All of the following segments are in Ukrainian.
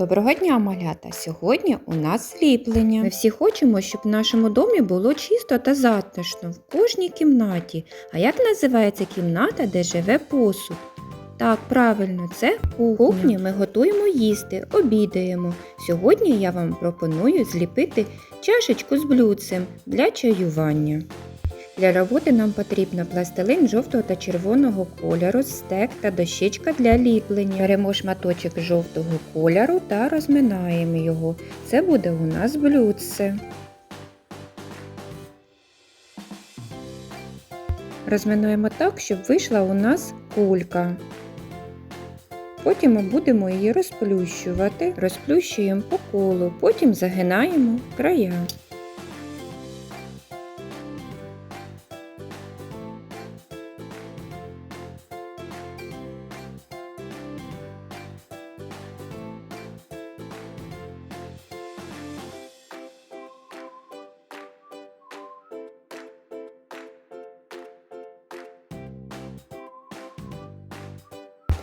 Доброго дня, малята! Сьогодні у нас сліплення. Ми всі хочемо, щоб в нашому домі було чисто та затишно в кожній кімнаті. А як називається кімната, де живе посуд? Так, правильно, це кухня. В кухні ми готуємо їсти, обідаємо. Сьогодні я вам пропоную зліпити чашечку з блюдцем для чаювання. Для роботи нам потрібно пластилин жовтого та червоного кольору, стек та дощечка для ліплення. Беремо шматочок жовтого кольору та розминаємо його. Це буде у нас блюдце. Розминаємо так, щоб вийшла у нас кулька. Потім ми будемо її розплющувати, розплющуємо по колу, потім загинаємо края.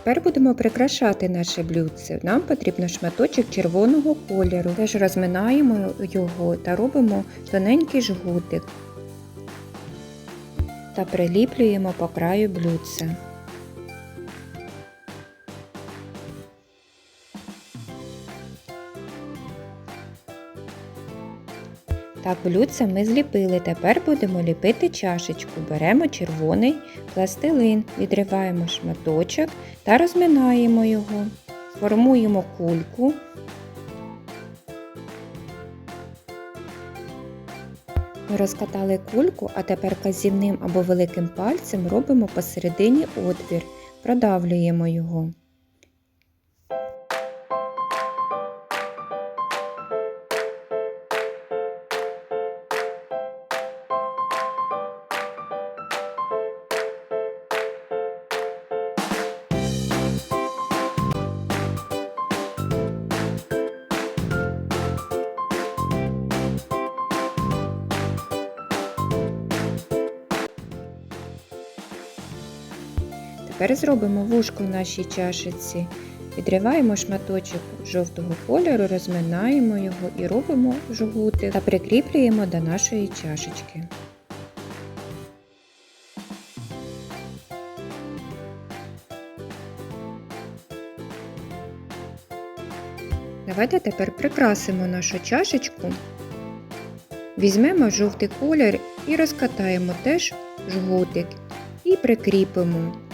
Тепер будемо прикрашати наше блюдце. Нам потрібно шматочок червоного кольору. Теж розминаємо його та робимо тоненький жгутик та приліплюємо по краю блюдця. Так, блюдце ми зліпили. Тепер будемо ліпити чашечку. Беремо червоний пластилин, відриваємо шматочок та розминаємо його. Формуємо кульку. Ми розкатали кульку, а тепер казівним або великим пальцем робимо посередині отвір, продавлюємо його. Тепер зробимо вушко в нашій чашиці. Відриваємо шматочок жовтого кольору, розминаємо його і робимо жгути та прикріплюємо до нашої чашечки. Давайте тепер прикрасимо нашу чашечку. Візьмемо жовтий колір і розкатаємо теж жгутик і прикріпимо.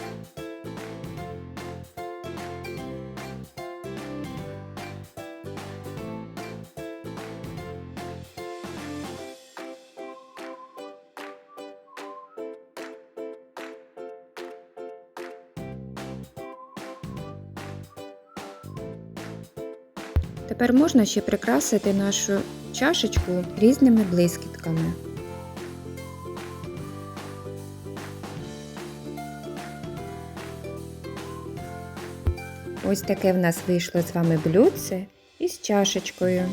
Тепер можна ще прикрасити нашу чашечку різними блискітками. Ось таке в нас вийшло з вами блюдце із чашечкою.